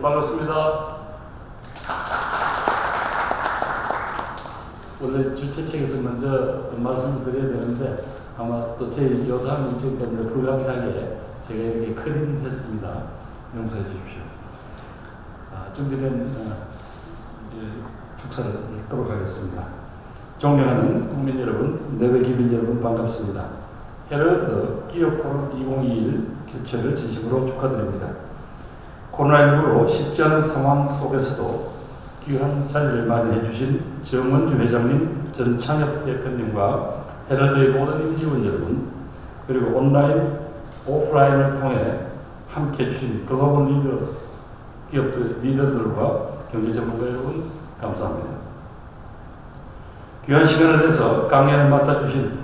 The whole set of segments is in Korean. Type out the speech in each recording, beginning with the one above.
예, 반갑습니다. 원래 주최 측에서 먼저 말씀을 드려야 되는데 아마 또제 요단 일정 때문에 불가피하게 제가 이렇게 클린했습니다. 용서해 주십시오. 아, 준비된 어, 예, 축사를 읽도록 하겠습니다. 존경하는 국민 여러분, 내외 기민 여러분 반갑습니다. 헤럴드 포럼 2021 개최를 진심으로 축하드립니다. 코로나19로 쉽지 않은 상황 속에서도 귀한 자리를 마련해 주신 정원주 회장님, 전창엽 대표님과 헤럴드의 모든 임직원 여러분, 그리고 온라인, 오프라인을 통해 함께 주신 글로벌 리더, 기업들, 리더들과 경제 전문가 여러분, 감사합니다. 귀한 시간을 내서 강연을 맡아주신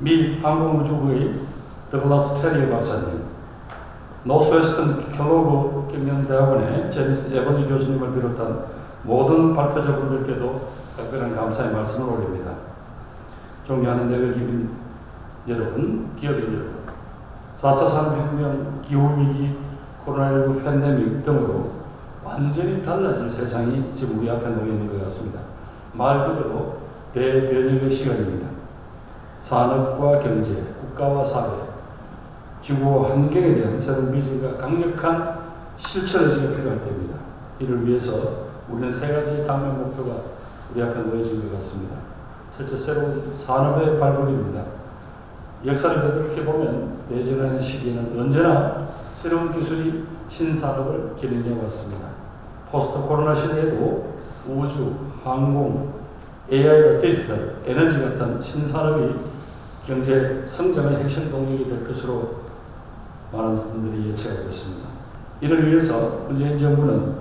미 항공우주부의 더글라스 테리어 박사님, 노스웨스턴 켈로그 경영대학원의 제니스 에버니 교수님을 비롯한 모든 발표자분들께도 특별한 감사의 말씀을 올립니다. 존경하는 내외 기민 여러분, 기업인 여러분, 4차 산업혁명, 기후위기, 코로나19 팬데믹 등으로 완전히 달라질 세상이 지금 우리 앞에 놓여 있는 것 같습니다. 말 그대로 대변혁의 시간입니다. 산업과 경제, 국가와 사회, 지구 환경에 대한 새로운 비전과 강력한 실천 의지가 필요할 때입니다. 이를 위해서 우리는 세 가지 당면 목표가 우리 앞에 놓여진 것 같습니다. 첫째, 새로운 산업의 발굴입니다. 역사를 되돌이켜 보면 예전의 시기에는 언제나 새로운 기술이 신산업을 기린해 왔습니다. 포스트 코로나 시대에도 우주, 항공, AI와 디지털, 에너지 같은 신산업이 경제 성장의 핵심 동력이 될 것으로 많은 분들이 예측하고 있습니다. 이를 위해서 문재인 정부는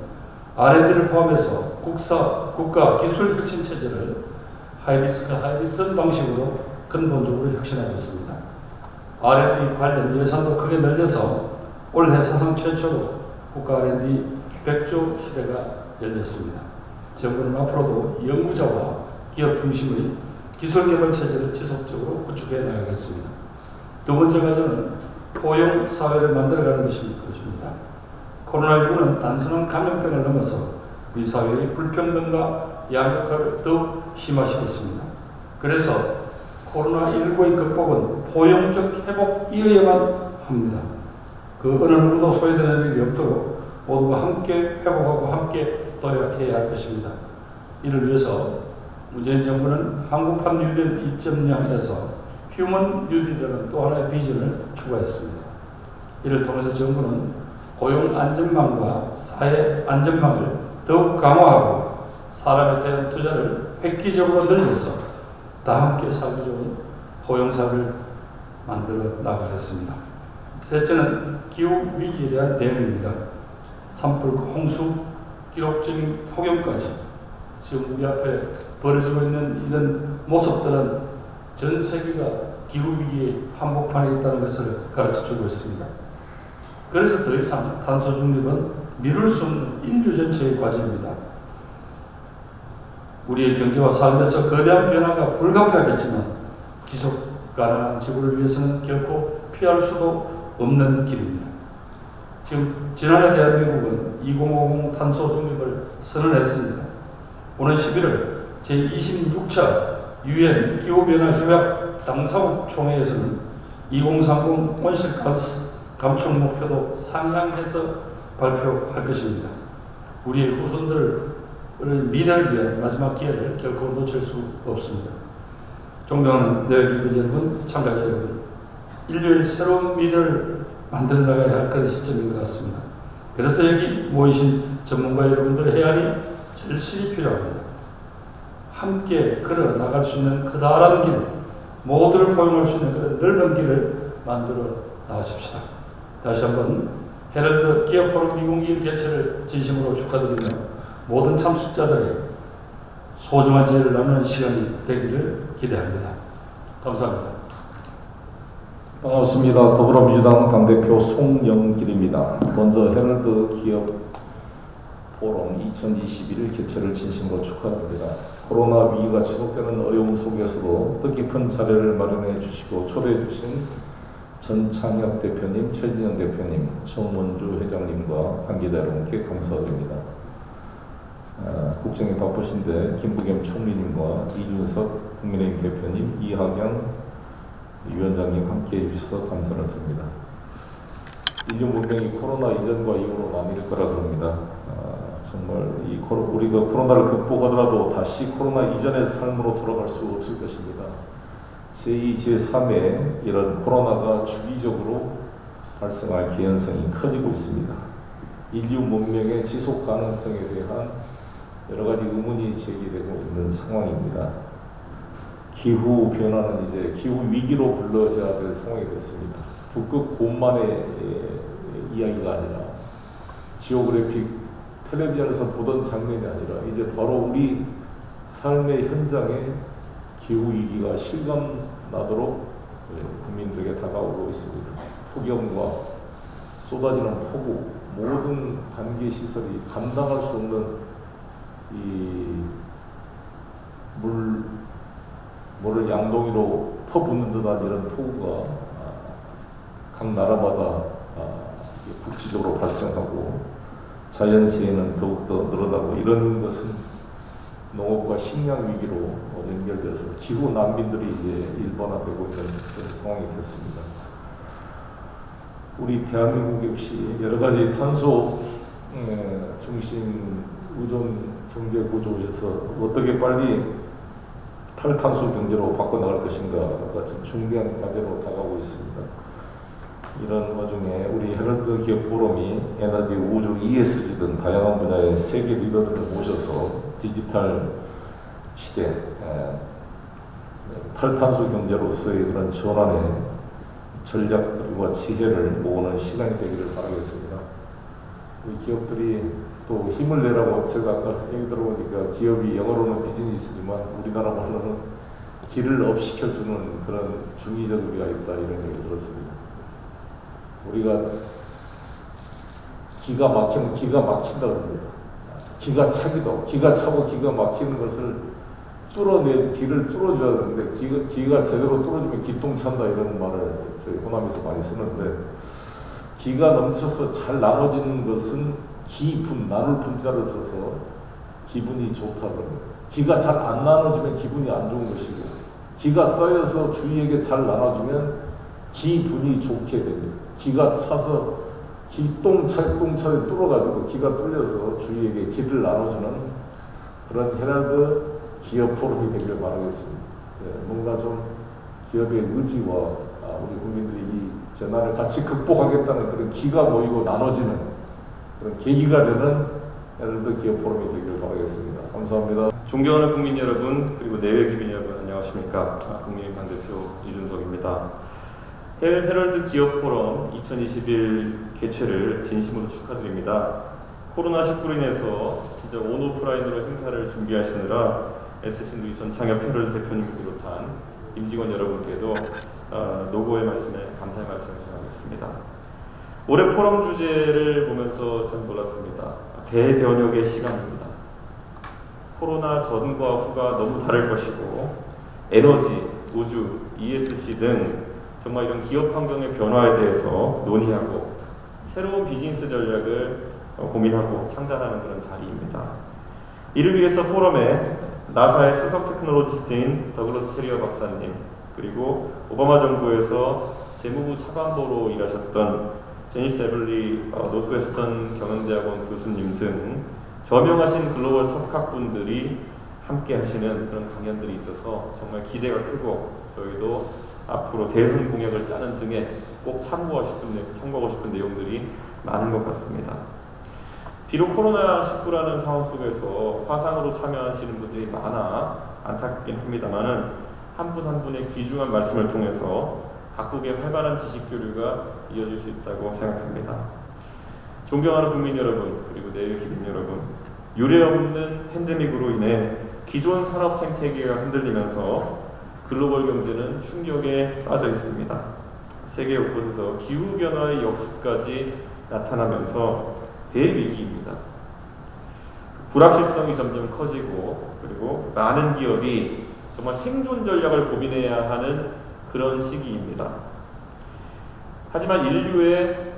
R&D를 포함해서 국사, 국가 기술 혁신 체제를 하이리스크 하이리턴 방식으로 근본적으로 혁신하고 있습니다. R&D 관련 예산도 크게 늘려서 올해 사상 최초로 국가 R&D 100조 시대가 열렸습니다. 정부는 앞으로도 연구자와 기업 중심의 기술 개발 체제를 지속적으로 구축해 나가겠습니다. 두 번째 과제는 포용 사회를 만들어가는 것입니다. 코로나19는 단순한 감염병을 넘어서 우리 사회의 불평등과 양극화를 더욱 심화시켰습니다. 그래서 코로나19의 극복은 포용적 회복이어야만 합니다. 그 어느 누구도 소외되는 일이 없도록 모두가 함께 회복하고 함께 도약해야 할 것입니다. 이를 위해서 문재인 정부는 한국판 뉴딜 2.0에서 휴먼 뉴딜이라는 또 하나의 비전을 추구했습니다. 이를 통해서 정부는 고용 안전망과 사회 안전망을 더욱 강화하고 사람에 대한 투자를 획기적으로 늘려서 다 함께 살기 좋은 포용사를 만들어 나가겠습니다. 셋째는 기후 위기에 대한 대응입니다. 산불, 홍수, 기록적인 폭염까지 지금 우리 앞에 벌어지고 있는 이런 모습들은 전 세계가 기후 위기의 한복판에 있다는 것을 가르쳐 주고 있습니다. 그래서 더 이상 탄소 중립은 미룰 수 없는 인류 전체의 과제입니다. 우리의 경제와 삶에서 거대한 변화가 불가피하겠지만 지속 가능한 지구를 위해서는 결코 피할 수도 없는 길입니다. 지금 지난해 대한민국은 2050 탄소 중립을 선언했습니다. 오는 11월 제26차 유엔 기후변화 협약 당사국 총회에서는 2030 온실가스 감축 목표도 상향해서 발표할 것입니다. 우리의 후손들의 미래를 위한 마지막 기회를 결코 놓칠 수 없습니다. 존경하는 내외기분 여러분, 참가자 여러분, 인류의 새로운 미래를 만들어 나가야 할 그런 시점인 것 같습니다. 그래서 여기 모이신 전문가 여러분들의 해안이 절실히 필요합니다. 함께 걸어 나갈 수 있는 그다란 길, 모두를 포용할 수 있는 그런 넓은 길을 만들어 나가십시다. 다시 한번 헤럴드 기업 포럼 2021 개최를 진심으로 축하드리며 모든 참석자들의 소중한 지혜를 나누는 시간이 되기를 기대합니다. 감사합니다. 반갑습니다. 더불어민주당 당대표 송영길입니다. 먼저 헤럴드 기업 포럼 2021 개최를 진심으로 축하드립니다. 코로나 위기가 지속되는 어려움 속에서도 뜻깊은 자리를 마련해 주시고 초대해 주신 전창혁 대표님, 최진영 대표님, 정원주 회장님과 관계자 여러분께 감사드립니다. 아, 국정에 바쁘신데 김부겸 총리님과 이준석 국민의힘 대표님, 이하경 위원장님 함께해 주셔서 감사를 드립니다. 인류 문명이 코로나 이전과 이후로 나뉠 거라 그럽니다. 아, 정말 이 우리가 코로나를 극복하더라도 다시 코로나 이전의 삶으로 돌아갈 수 없을 것입니다. 제2, 제3의 이런 코로나가 주기적으로 발생할 개연성이 커지고 있습니다. 인류 문명의 지속 가능성에 대한 여러 가지 의문이 제기되고 있는 상황입니다. 기후 변화는 이제 기후 위기로 불러져야 될 상황이 됐습니다. 북극 고만의 에, 이야기가 아니라 지오그래픽 텔레비전에서 보던 장면이 아니라 이제 바로 우리 삶의 현장에 기후 위기가 실감 나도록 예, 국민들에게 다가오고 있습니다. 폭염과 쏟아지는 폭우 모든 관계 시설이 감당할 수 없는 이 물 물을 양동이로 퍼붓는 듯한 이런 폭우가 아, 각 나라마다 아, 국지적으로 발생하고 자연재해는 더욱더 늘어나고 이런 것은 농업과 식량 위기로 연결돼서 기후 난민들이 이제 일반화되고 있는 그런 상황이 됐습니다. 우리 대한민국 역시 여러 가지 탄소 에, 중심 의존 경제 구조에서 어떻게 빨리 탈탄소 경제로 바꿔나갈 것인가 같은 중대한 과제로 다가오고 있습니다. 이런 와중에 우리 헤럴드 기업 포럼이 에너지, 우주, ESG 등 다양한 분야의 세계 리더들을 모셔서 디지털 시대, 에, 탈탄소 경제로서의 그런 전환의 전략들과 지혜를 모으는 시간이 되기를 바라겠습니다. 우리 기업들이 또 힘을 내라고 제가 아까 얘기 들어보니까 기업이 영어로는 비즈니스지만 우리나라로는 길을 업시켜주는 그런 중의적 의미가 있다 이런 얘기 들었습니다. 우리가 기가 막히면 기가 막힌다 그럽니다. 기가 차기도 기가 차고 기가 막히는 것을 뚫어내 길을 뚫어줘야 되는데 기가, 기가 제대로 뚫어주면 기똥 찬다 이런 말을 저희 호남에서 많이 쓰는데 기가 넘쳐서 잘 나눠지는 것은 기분 나눌 분자를 써서 기분이 좋다 그럽니다. 기가 잘 안 나눠지면 기분이 안 좋은 것이고 기가 쌓여서 주위에게 잘 나눠주면 기분이 좋게 됩니다. 기가 차서 기똥차 똥차에 뚫어가지고 기가 뚫려서 주위에게 기를 나눠주는 그런 헤럴드 기업 포럼이 되기를 바라겠습니다. 예, 뭔가 좀 기업의 의지와 아, 우리 국민들이 이 재난을 같이 극복하겠다는 그런 기가 모이고 나눠지는 그런 계기가 되는 헤럴드 기업 포럼이 되기를 바라겠습니다. 감사합니다. 존경하는 국민 여러분 그리고 내외 기민 여러분 안녕하십니까 아, 국민의힘 당대표 이준석입니다. 헤- 헤럴드 기업 포럼 2021 개최를 진심으로 축하드립니다. 코로나 19로 인해서 진짜 온 오프라인으로 행사를 준비하시느라 애쓰신 우리 전창엽 헤럴드 대표님을 비롯한 임직원 여러분께도 어, 노고의 말씀에 감사의 말씀을 전하겠습니다. 올해 포럼 주제를 보면서 전 놀랐습니다. 대변혁의 시간입니다. 코로나 전과 후가 너무 다를 것이고 에너지, 우주, ESG 등 정말 이런 기업 환경의 변화에 대해서 논의하고 새로운 비즈니스 전략을 어, 고민하고 창단하는 그런 자리입니다. 이를 위해서 포럼에 나사의 수석 테크놀로지스트인 더글러스 테리어 박사님 그리고 오바마 정부에서 재무부 차관보로 일하셨던 제니스 에블리 어, 노스웨스턴 경영대학원 교수님 등 저명하신 글로벌 석학분들이 함께 하시는 그런 강연들이 있어서 정말 기대가 크고 저희도 앞으로 대선 공약을 짜는 등에 꼭 참고하고 싶은, 내- 참고하고 싶은 내용들이 많은 것 같습니다. 비록 코로나19라는 상황 속에서 화상으로 참여하시는 분들이 많아 안타깝긴 합니다만은 한분한 분의 귀중한 말씀을 통해서 각국의 활발한 지식 교류가 이어질 수 있다고 생각합니다. 존경하는 국민 여러분 그리고 내외 기민 여러분 유례 없는 팬데믹으로 인해 기존 산업 생태계가 흔들리면서 글로벌 경제는 충격에 빠져 있습니다. 세계 곳곳에서 기후 변화의 역수까지 나타나면서 대위기입니다. 불확실성이 점점 커지고 그리고 많은 기업이 정말 생존 전략을 고민해야 하는 그런 시기입니다. 하지만 인류의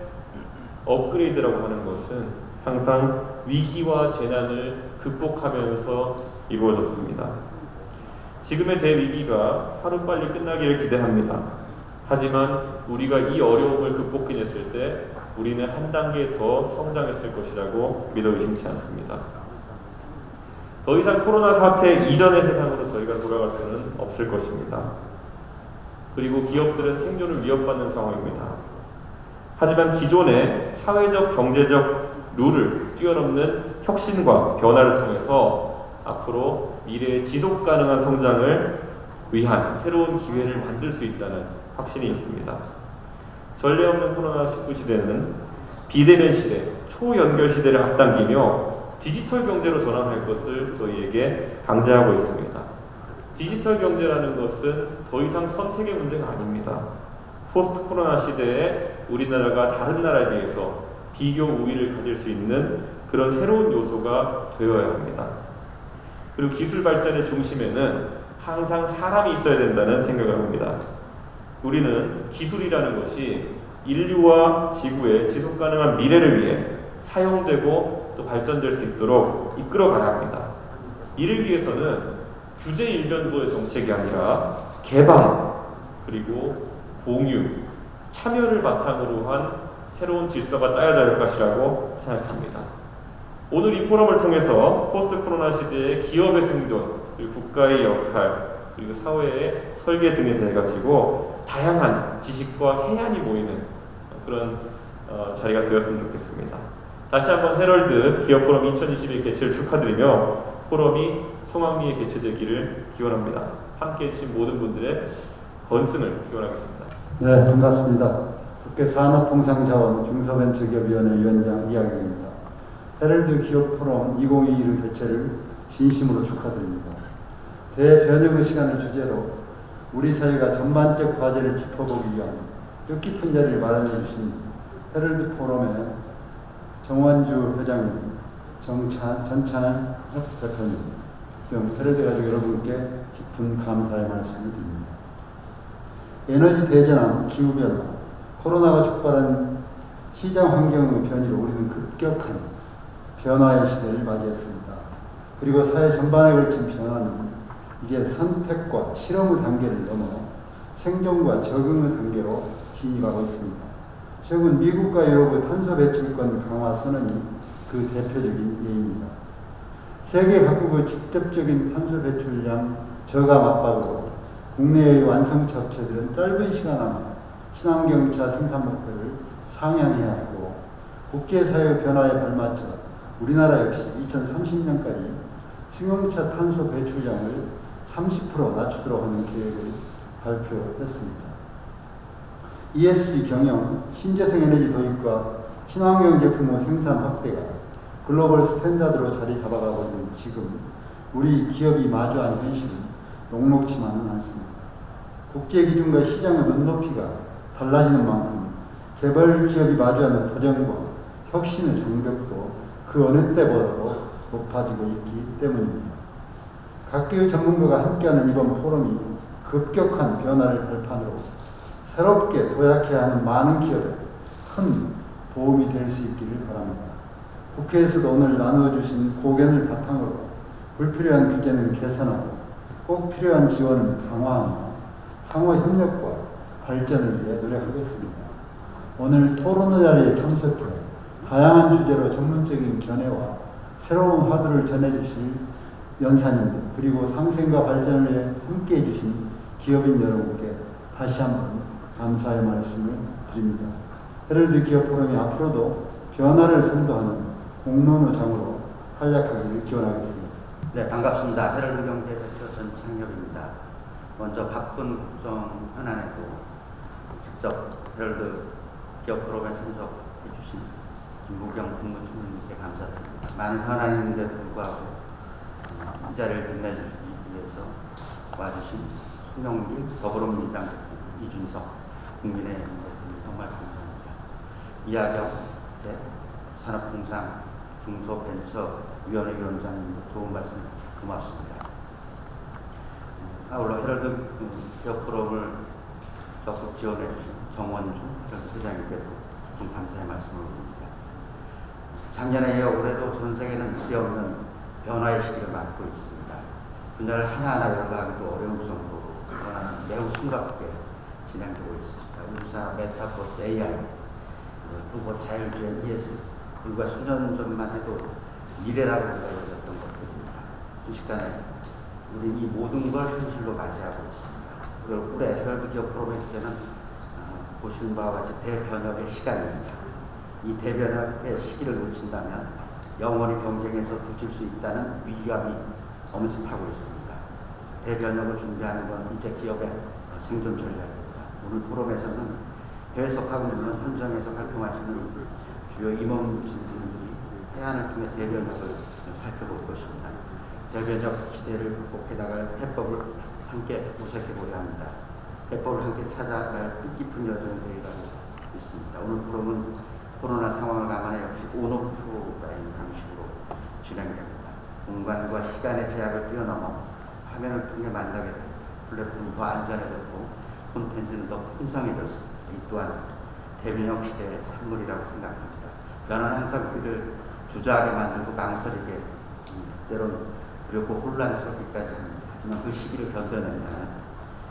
업그레이드라고 하는 것은 항상 위기와 재난을 극복하면서 이루어졌습니다. 지금의 대위기가 하루빨리 끝나기를 기대합니다. 하지만 우리가 이 어려움을 극복해냈을 때 우리는 한 단계 더 성장했을 것이라고 믿어 의심치 않습니다. 더 이상 코로나 사태 이전의 세상으로 저희가 돌아갈 수는 없을 것입니다. 그리고 기업들은 생존을 위협받는 상황입니다. 하지만 기존의 사회적 경제적 룰을 뛰어넘는 혁신과 변화를 통해서 앞으로 미래의 지속 가능한 성장을 위한 새로운 기회를 만들 수 있다는 확신이 있습니다. 전례 없는 코로나19 시대는 비대면 시대, 초연결 시대를 앞당기며 디지털 경제로 전환할 것을 저희에게 강제하고 있습니다. 디지털 경제라는 것은 더 이상 선택의 문제가 아닙니다. 포스트 코로나 시대에 우리나라가 다른 나라에 비해서 비교 우위를 가질 수 있는 그런 새로운 요소가 되어야 합니다. 그리고 기술 발전의 중심에는 항상 사람이 있어야 된다는 생각을 합니다. 우리는 기술이라는 것이 인류와 지구의 지속 가능한 미래를 위해 사용되고 또 발전될 수 있도록 이끌어 가야 합니다. 이를 위해서는 규제 일변도의 정책이 아니라 개방 그리고 공유, 참여를 바탕으로 한 새로운 질서가 짜여져야 할 것이라고 생각합니다. 오늘 이 포럼을 통해서 포스트 코로나 시대의 기업의 생존, 그리고 국가의 역할, 그리고 사회의 설계 등에 대해 가지고 다양한 지식과 해안이 모이는 그런 어, 자리가 되었으면 좋겠습니다. 다시 한번 헤럴드 기업 포럼 2022 개최를 축하드리며 포럼이 성황리에 개최되기를 기원합니다. 함께 해주신 모든 분들의 건승을 기원하겠습니다. 네, 반갑습니다. 국회 산업통상자원 중소벤처기업위원회 위원장 이학영입니다. 헤럴드 기업 포럼 2022를 개최를 진심으로 축하드립니다. 대변혁의 시간을 주제로 우리 사회가 전반적 과제를 짚어보기 위한 뜻깊은 자리를 마련해 주신 헤럴드 포럼의 정원주 회장님, 정찬, 전찬 대표님 등 헤럴드 가족 여러분께 깊은 감사의 말씀을 드립니다. 에너지 대전환, 기후변화, 코로나가 촉발한 시장 환경의 변이로 우리는 급격한 변화의 시대를 맞이했습니다. 그리고 사회 전반에 걸친 변화는 이제 선택과 실험의 단계를 넘어 생존과 적응의 단계로 진입하고 있습니다. 최근 미국과 유럽의 탄소 배출권 강화 선언이 그 대표적인 예입니다. 세계 각국의 직접적인 탄소 배출량 저감 압박으로 국내의 완성차 업체들은 짧은 시간 안에 친환경차 생산 목표를 상향해야 하고 국제사회 변화에 발맞춰 우리나라 역시 2030년까지 승용차 탄소 배출량을 30% 낮추도록 하는 계획을 발표했습니다. ESG 경영, 신재생 에너지 도입과 친환경 제품의 생산 확대가 글로벌 스탠다드로 자리 잡아가고 있는 지금 우리 기업이 마주한 현실은 녹록치만은 않습니다. 국제 기준과 시장의 눈높이가 달라지는 만큼 개발 기업이 마주하는 도전과 혁신의 장벽도 그 어느 때보다도 높아지고 있기 때문입니다. 각계의 전문가가 함께하는 이번 포럼이 급격한 변화를 발판으로 새롭게 도약해야 하는 많은 기업에 큰 도움이 될 수 있기를 바랍니다. 국회에서도 오늘 나누어주신 고견을 바탕으로 불필요한 규제는 개선하고 꼭 필요한 지원은 강화하며 상호 협력과 발전을 위해 노력하겠습니다. 오늘 토론 자리에 참석해 다양한 주제로 전문적인 견해와 새로운 화두를 전해주실 연사님들 그리고 상생과 발전을 위해 함께해 주신 기업인 여러분께 다시 한번 감사의 말씀을 드립니다. 헤럴드 기업 포럼이 앞으로도 변화를 선도하는 공론의 장으로 활약하기를 기원하겠습니다. 네, 반갑습니다. 헤럴드 경제 대표 전 창엽입니다. 먼저 바쁜 국정 현안에도 직접 헤럴드 기업 프로그램에 참석해 주신 김부경 국무총리님께 감사드립니다. 많은 있는데도 불구하고 어, 이 자리를 빛내주기 위해서 와주신 송영길 더불어민주당 대표, 이준석 국민의힘 대표님 정말 감사합니다. 이하경 네, 산업통상 중소벤처위원회 위원장님도 좋은 말씀 고맙습니다. 아울러 헤럴드 기업 포럼을 적극 지원해 주신 정원준 전 회장님께도 깊은 감사의 말씀을 드립니다. 작년에 이어 올해도 전 세계는 뒤없는 변화의 시기를 맞고 있습니다. 분야를 하나하나 열거하기도 어려울 정도로 변화는 매우 심각하게 진행되고 있습니다. 우리나라 메타버스 AI, 그리고 자율주행 ES, 불과 수년 전만 해도 미래라고 여겨졌던 것들입니다. 순식간에 우리 이 모든 걸 현실로 맞이하고 있습니다. 그리고 올해 헤럴드 기업 프로젝트 때는 어, 보시는 바와 같이 대변혁의 시간입니다. 이 대변혁의 시기를 놓친다면 영원히 경쟁에서 붙을 수 있다는 위기감이 엄습하고 있습니다. 대변혁을 준비하는 건 이제 기업의 생존 전략입니다. 오늘 포럼에서는 해외 속하고 있는 현장에서 활동하시는 주요 임원진들이 해안을 통해 대변혁을 살펴볼 것입니다. 대변혁 시대를 극복해 나갈 해법을 함께 모색해 보려 합니다. 해법을 함께 찾아갈 뜻깊은 여정이 되리라고 믿습니다. 오늘 포럼은 코로나 상황을 감안해 역시 온오프 라인 방식으로 진행됩니다. 공간과 시간의 제약을 뛰어넘어 화면을 통해 만나게 된 플랫폼은 더 안전해졌고 콘텐츠는 더 풍성해졌습니다. 이 또한 대변형 시대의 산물이라고 생각합니다. 변화는 항상 우리를 주저하게 만들고 망설이게 음, 때론 두렵고 혼란스럽기까지 합니다. 하지만 그 시기를 견뎌낸다면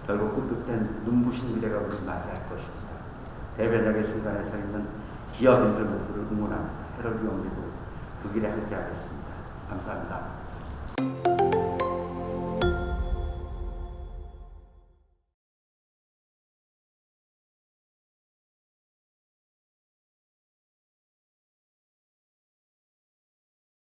결국 끄끗한 눈부신 미래가 우리를 맞이할 것입니다. 대변혁의 순간에 서 있는 기업인들 모두를 응원합니다. 헤럴드 영리도 그 길에 함께하겠습니다. 감사합니다.